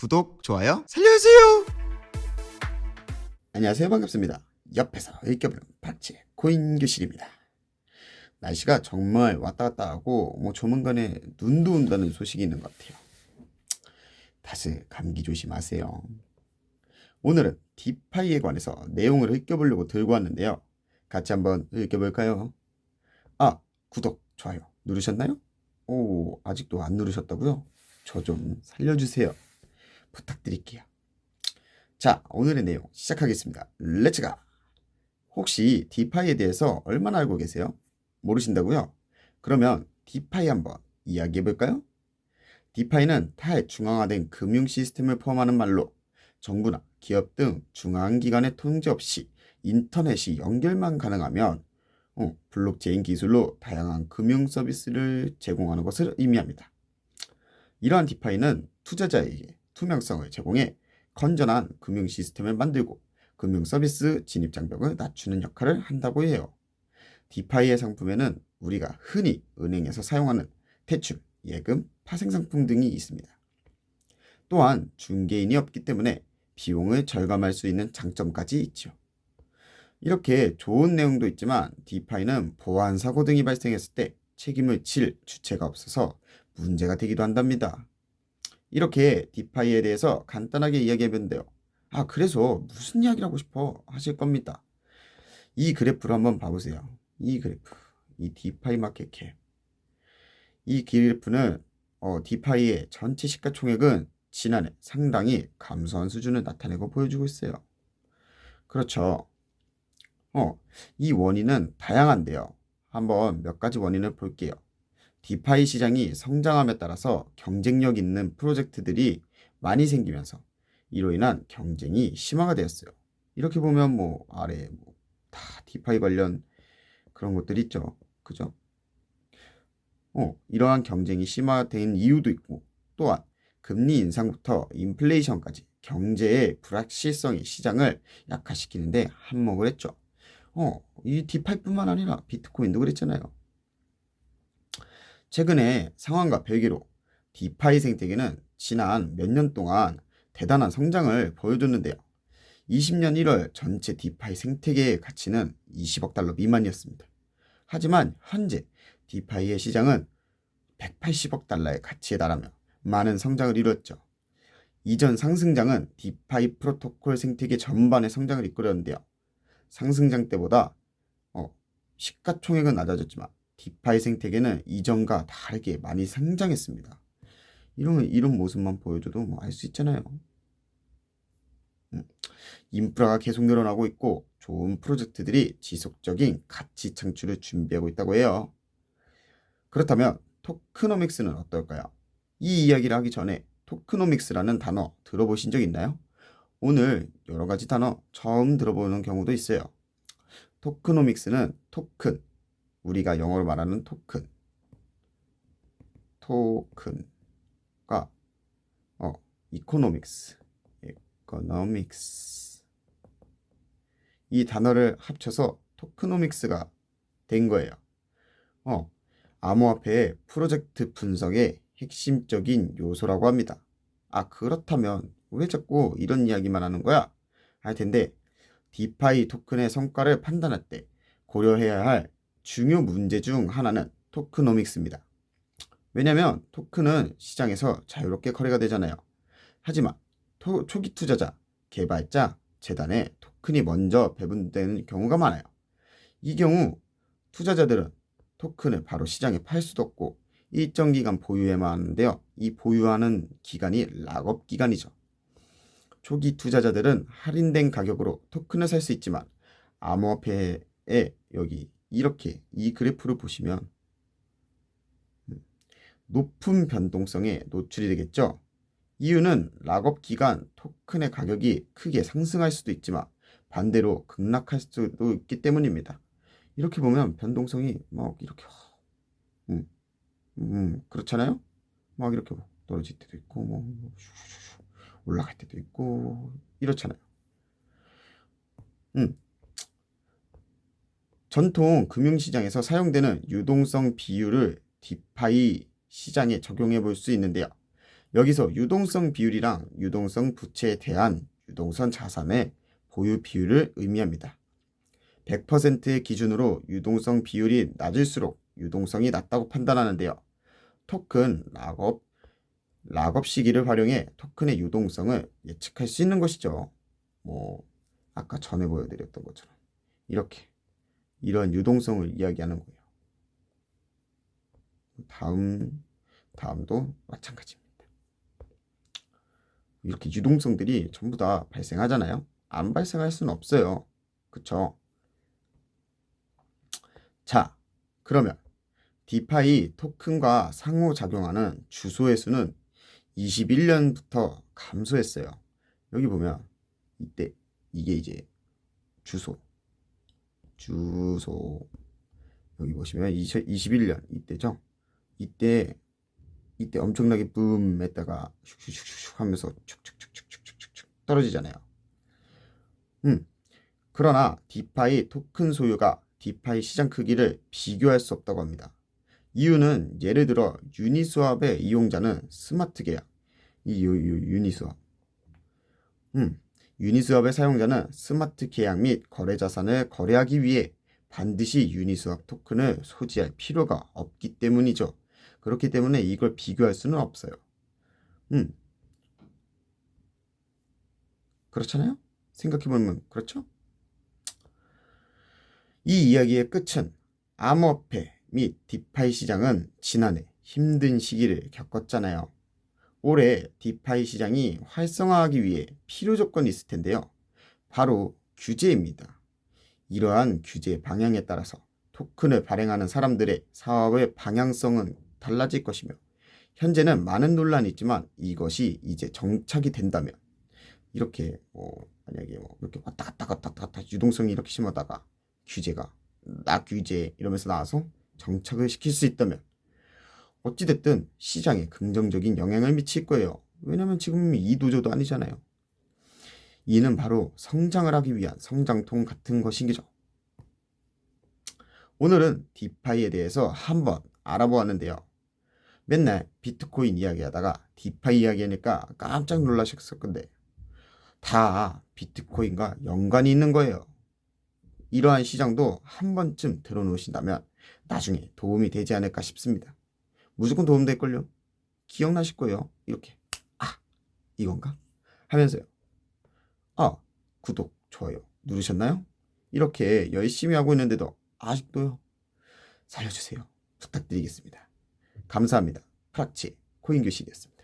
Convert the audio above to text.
구독, 좋아요 살려주세요. 안녕하세요. 반갑습니다. 옆에서 읽겨보는 박재 코인 교실입니다. 날씨가 정말 왔다 갔다 하고 뭐 조만간에 눈도 온다는 소식이 있는 것 같아요. 다들 감기 조심하세요. 오늘은 디파이에 관해서 내용을 읽겨보려고 들고 왔는데요. 같이 한번 읽겨볼까요? 아, 구독, 좋아요 누르셨나요? 오, 아직도 안 누르셨다고요? 저 좀 살려주세요. 부탁드릴게요. 자, 오늘의 내용 시작하겠습니다. 렛츠가! 혹시 디파이에 대해서 얼마나 알고 계세요? 모르신다고요? 그러면 디파이 한번 이야기해 볼까요? 디파이는 탈중앙화된 금융 시스템을 포함하는 말로 정부나 기업 등 중앙기관의 통제 없이 인터넷이 연결만 가능하면 어, 블록체인 기술로 다양한 금융 서비스를 제공하는 것을 의미합니다. 이러한 디파이는 투자자에게 투명성을 제공해 건전한 금융 시스템을 만들고 금융 서비스 진입 장벽을 낮추는 역할을 한다고 해요. 디파이의 상품에는 우리가 흔히 은행에서 사용하는 대출, 예금, 파생 상품 등이 있습니다. 또한 중개인이 없기 때문에 비용을 절감할 수 있는 장점까지 있죠. 이렇게 좋은 내용도 있지만 디파이는 보안 사고 등이 발생했을 때 책임을 질 주체가 없어서 문제가 되기도 한답니다. 이렇게 디파이에 대해서 간단하게 이야기해 봤는데요. 아, 그래서 무슨 이야기를 하고 싶어 하실 겁니다. 이 그래프를 한번 봐보세요. 이 그래프. 이 디파이 마켓 캡. 이 그래프는 어, 디파이의 전체 시가총액은 지난해 상당히 감소한 수준을 나타내고 보여주고 있어요. 그렇죠. 어, 이 원인은 다양한데요. 한번 몇 가지 원인을 볼게요. 디파이 시장이 성장함에 따라서 경쟁력 있는 프로젝트들이 많이 생기면서 이로 인한 경쟁이 심화가 되었어요. 이렇게 보면 뭐 아래 뭐 다 디파이 관련 그런 것들이 있죠. 그죠? 어, 이러한 경쟁이 심화된 이유도 있고 또한 금리 인상부터 인플레이션까지 경제의 불확실성이 시장을 약화시키는데 한몫을 했죠. 어, 이 디파이뿐만 아니라 비트코인도 그랬잖아요. 최근에 상황과 별개로 디파이 생태계는 지난 몇 년 동안 대단한 성장을 보여줬는데요. 20년 1월 전체 디파이 생태계의 가치는 20억 달러 미만이었습니다. 하지만 현재 디파이의 시장은 180억 달러의 가치에 달하며 많은 성장을 이루었죠. 이전 상승장은 디파이 프로토콜 생태계 전반의 성장을 이끌었는데요. 상승장 때보다 어, 시가총액은 낮아졌지만 디파이 생태계는 이전과 다르게 많이 성장했습니다. 이런 이런 모습만 보여줘도 뭐 알 수 있잖아요. 음, 인프라가 계속 늘어나고 있고 좋은 프로젝트들이 지속적인 가치 창출을 준비하고 있다고 해요. 그렇다면 토크노믹스는 어떨까요? 이 이야기를 하기 전에 토크노믹스라는 단어 들어보신 적 있나요? 오늘 여러 가지 단어 처음 들어보는 경우도 있어요. 토크노믹스는 토큰, 우리가 영어로 말하는 토큰, 토큰과 어, 이코노믹스, 이코노믹스 이 단어를 합쳐서 토크노믹스가 된 거예요. 어, 암호화폐의 프로젝트 분석의 핵심적인 요소라고 합니다. 아, 그렇다면 왜 자꾸 이런 이야기만 하는 거야? 할 텐데, 디파이 토큰의 성과를 판단할 때 고려해야 할 중요 문제 중 하나는 토크노믹스입니다. 왜냐하면 토큰은 시장에서 자유롭게 거래가 되잖아요. 하지만 토, 초기 투자자, 개발자, 재단에 토큰이 먼저 배분되는 경우가 많아요. 이 경우 투자자들은 토큰을 바로 시장에 팔 수도 없고 일정 기간 보유해만 하는데요. 이 보유하는 기간이 락업 기간이죠. 초기 투자자들은 할인된 가격으로 토큰을 살 수 있지만 암호화폐에 여기 이렇게 이 그래프를 보시면 음, 높은 변동성에 노출이 되겠죠. 이유는 락업 기간 토큰의 가격이 크게 상승할 수도 있지만 반대로 급락할 수도 있기 때문입니다. 이렇게 보면 변동성이 막 이렇게 음, 음 그렇잖아요. 막 이렇게 떨어질 때도 있고 뭐 올라갈 때도 있고 이렇잖아요. 음. 전통 금융시장에서 사용되는 유동성 비율을 디파이 시장에 적용해 볼 수 있는데요. 여기서 유동성 비율이랑 유동성 부채에 대한 유동성 자산의 보유 비율을 의미합니다. 100%의 기준으로 유동성 비율이 낮을수록 유동성이 낮다고 판단하는데요. 토큰 락업 락업 시기를 활용해 토큰의 유동성을 예측할 수 있는 것이죠. 뭐 아까 전에 보여드렸던 것처럼 이렇게 이런 유동성을 이야기하는 거예요. 다음 다음도 마찬가지입니다. 이렇게 유동성들이 전부 다 발생하잖아요. 안 발생할 수는 없어요. 그쵸? 자, 그러면 디파이 토큰과 상호작용하는 주소의 수는 21년부터 감소했어요. 여기 보면 이때 이게 이제 주소 주소 여기 보시면 21년 이때죠. 이때 이때 엄청나게 붐 했다가 슉슉슉슉 하면서 축축축축축축축 떨어지잖아요. 음. 그러나 디파이 토큰 소유가 디파이 시장 크기를 비교할 수 없다고 합니다. 이유는 예를 들어 유니스왑의 이용자는 스마트 계약, 이 유, 유, 유니스왑, 음, 유니스왑의 사용자는 스마트 계약 및 거래 자산을 거래하기 위해 반드시 유니스왑 토큰을 소지할 필요가 없기 때문이죠. 그렇기 때문에 이걸 비교할 수는 없어요. 음, 그렇잖아요? 생각해보면 그렇죠? 이 이야기의 끝은 암호화폐 및 디파이 시장은 지난해 힘든 시기를 겪었잖아요. 올해 디파이 시장이 활성화하기 위해 필요 조건이 있을 텐데요. 바로 규제입니다. 이러한 규제 방향에 따라서 토큰을 발행하는 사람들의 사업의 방향성은 달라질 것이며 현재는 많은 논란이 있지만 이것이 이제 정착이 된다면 이렇게 뭐 만약에 뭐 이렇게 왔다 갔다 갔다 갔다 유동성이 이렇게 심하다가 규제가 나 규제 이러면서 나와서 정착을 시킬 수 있다면 어찌됐든 시장에 긍정적인 영향을 미칠 거예요. 왜냐면 지금 이도저도 아니잖아요. 이는 바로 성장을 하기 위한 성장통 같은 것이죠. 오늘은 디파이에 대해서 한번 알아보았는데요. 맨날 비트코인 이야기하다가 디파이 이야기하니까 깜짝 놀라셨을 건데 다 비트코인과 연관이 있는 거예요. 이러한 시장도 한 번쯤 들어놓으신다면 나중에 도움이 되지 않을까 싶습니다. 무조건 도움될걸요? 기억나실 거예요. 이렇게. 아, 이건가? 하면서요. 아, 구독, 좋아요 누르셨나요? 이렇게 열심히 하고 있는데도 아직도요. 살려주세요. 부탁드리겠습니다. 감사합니다. 프락치 코인 교실이었습니다.